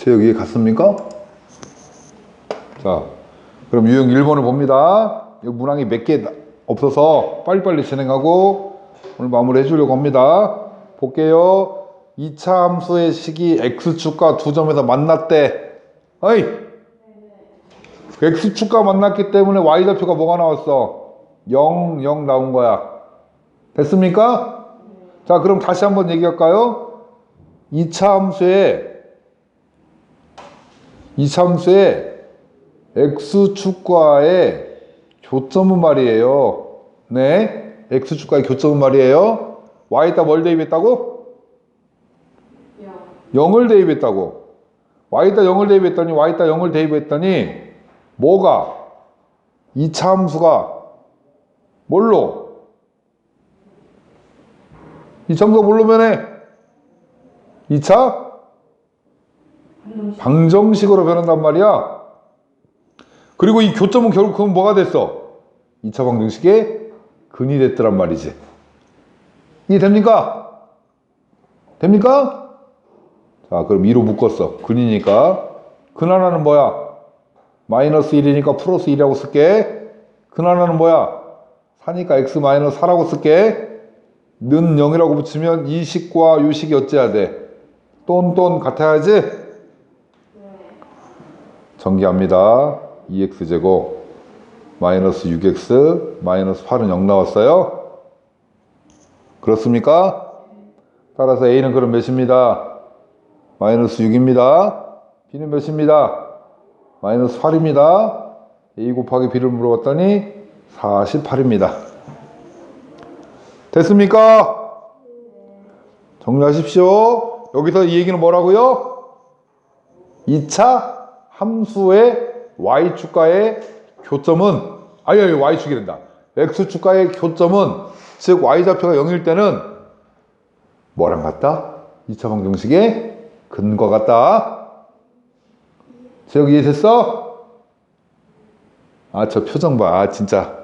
제 여기에 갔습니까? 자, 그럼 유형 1번을 봅니다. 여기 문항이 몇 개 없어서 빨리빨리 진행하고 오늘 마무리 해주려고 합니다. 볼게요. 2차 함수의 식이 x축과 두 점에서 만났대. 어이! x축과 만났기 때문에 y좌표가 뭐가 나왔어? 0, 0 나온 거야. 됐습니까? 자, 그럼 다시 한번 얘기할까요? 2차 함수의 2차 함수의 x축과의 교점은 말이에요. 네. x축과의 교점은 말이에요. y에다 뭘 대입했다고? 0 을 대입했다고. y에다 0을 대입했더니 y에다 0을 대입했더니 뭐가 2차 함수가 뭘로? 2차 함수가 뭘로 변해? 2차 방정식으로 변한단 말이야. 그리고 이 교점은 결국 그럼 뭐가 됐어? 2차 방정식의 근이 됐더란 말이지. 이해 됩니까? 됩니까? 자, 그럼 2로 묶었어. 근이니까. 근 하나는 뭐야? 마이너스 1이니까 플러스 1이라고 쓸게. 근 하나는 뭐야? 4니까 x 마이너스 4라고 쓸게. 는 0이라고 붙이면 이 식과 요 식이 어째야 돼? 똔똔 같아야지? 전기합니다. 2x제곱 마이너스 6x 마이너스 8은 0 나왔어요. 그렇습니까? 따라서 a는 그럼 몇입니다? 마이너스 6입니다. b는 몇입니다? 마이너스 8입니다. a 곱하기 b를 물어봤더니 48입니다. 됐습니까? 정리하십시오. 여기서 이 얘기는 뭐라고요? 2차 함수의 y축과의 교점은 아니 아니 y축이란다. x축과의 교점은 즉 y좌표가 0일 때는 뭐랑 같다? 2차 방정식의 근과 같다. 저 여기 이해됐어? 아 저 표정 봐. 아 진짜